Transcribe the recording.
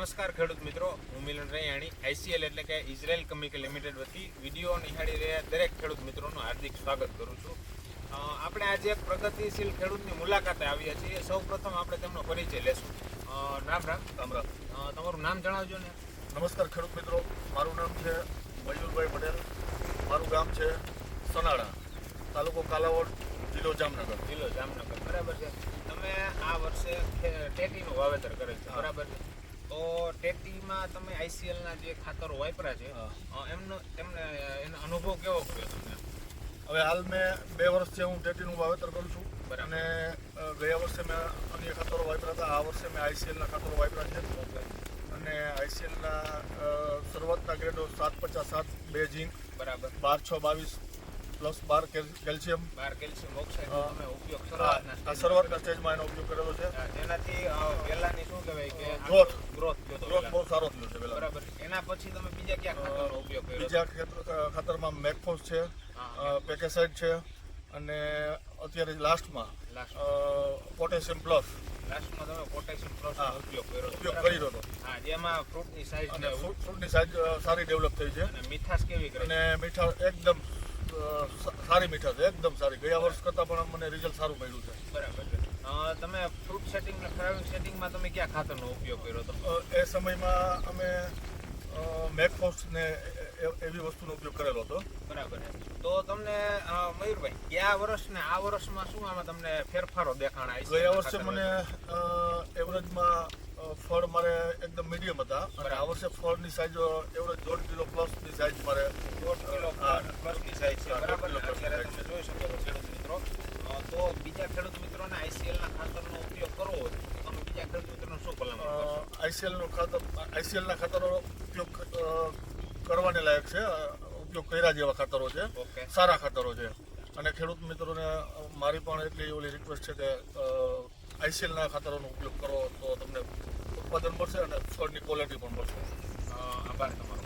નમસ્કાર ખેડૂત મિત્રો હું મિલન રૈયાણી આઈસીએલ એટલે કે ઇઝરાયલ કેમિકલ લિમિટેડ વતી વીડિયો નિહાળી રહ્યા દરેક ખેડૂત મિત્રોનું હાર્દિક સ્વાગત કરું છું. આપણે આજે એક પ્રગતિશીલ ખેડૂતની મુલાકાતે આવ્યા છીએ. સૌ પ્રથમ આપણે તેમનો પરિચય લેશું. નામ રામ? રામ રામ તમારું નામ જણાવજો ને. નમસ્કાર ખેડૂત મિત્રો. મારું નામ છે મયુરભાઈ પટેલ. મારું ગામ છે સનાળા તાલુકો કાલાવડ જિલ્લો જામનગર. જિલ્લો જામનગર. બરાબર છે. તમે આ વર્ષે ટેટીનું વાવેતર કરેલ છે. બરાબર છે. તો ટેટીમાં તમે આઈસીએલના જે ખાતરો વાપર્યા છે. એમનો તેમને એનો અનુભવ કેવો કર્યો તમને? હવે હાલ મેં બે વર્ષથી હું ટેટીનું વાવેતર કરું છું. અને ગયા વર્ષે મેં અન્ય ખાતરો વાપર્યા હતા. આ વર્ષે મેં આઈસીએલના ખાતરો વાપર્યા છે. અને આઈસીએલના શરૂઆતના ગ્રેડો સાત પચાસ સાત બે ઝીંક બરાબર. બાર છ બાવીસ પ્લસ બાર કેલ્શિયમ. બાર કેલ્શિયમ ઓક્સાઇડ હા. તમે ઉપયોગ આ શરૂઆતના સ્ટેજમાં એનો ઉપયોગ કરેલો છે. અ, વેલાની શું કહેવાય કે ગ્રોથ. ગ્રોથ ગ્રોથ વેલા. બહુ સારો થયો છે પેલા બરાબર. એના પછી તમે બીજા ક્યાં ખાતરનો ઉપયોગ કર્યો બીજા ખેતર ખાતરમાં મેકફોસ છે. પેકેસાઇડ છે અને અત્યારે લાસ્ટમાં લાસ્ટ પોટેશિયમ પ્લસ. લાસ્ટમાં તમે પોટેશિયમ પ્લસ હા. ઉપયોગ કર્યો ઉપયોગ કરી રહ્યો હા જેમાં ફ્રૂટની સાઈઝ અને ફ્રૂટ ફ્રૂટની સાઈઝ સારી ડેવલપ થઈ છે. અને મીઠાશ કેવી કરી? અને મીઠા એકદમ સારી મીઠા છે એકદમ સારી. ગયા વર્ષ કરતાં પણ મને રિઝલ્ટ સારું મળ્યું છે. બરાબર તમે ફ્રૂટ સેટિંગ ને ફ્લાવરિંગ સેટિંગમાં તમે ક્યાં ખાતરનો ઉપયોગ કર્યો હતો? એ સમયમાં અમે મેકફોસ ને એવી વસ્તુનો ઉપયોગ કરેલો હતો. બરાબર તો તમને મયુરભાઈ ગયા વર્ષ ને આ વર્ષમાં શું આમાં તમને ફેરફારો દેખાણા ICL ગયા વર્ષે મને એવરેજમાં ફળ મારે એકદમ મીડિયમ હતા. અને આ વર્ષે ફળની સાઈઝ એવરેજ દોઢ કિલો પ્લસની સાઈઝ મારે દોઢ કિલો હા. પ્લસની સાઈઝ છે હા, બરાબર દોઢ ને? કિલો અત્યારે પ્લસની તમે જોઈ શકો છો ખેડૂત મિત્રો અ, તો બીજા ખેડૂત મિત્રોને ICL ના ખાતરનો ઉપયોગ કરવો હોય તો તમે બીજા ખેડૂત મિત્રોને શું ભલામણ કરશો આઈસીએલનું ખાતર આઈસીએલના ખાતરો ઉપયોગ કરવાને લાયક છે. ઉપયોગ કર્યા જેવા ખાતરો છે. સારા ખાતરો છે. અને ખેડૂત મિત્રોને મારી પણ એટલી ઓલી રિક્વેસ્ટ છે કે આઈસીએલના ખાતરોનો ઉપયોગ કરો તો તમને ઉત્પાદન મળશે અને છોડની ક્વોલિટી પણ મળશે.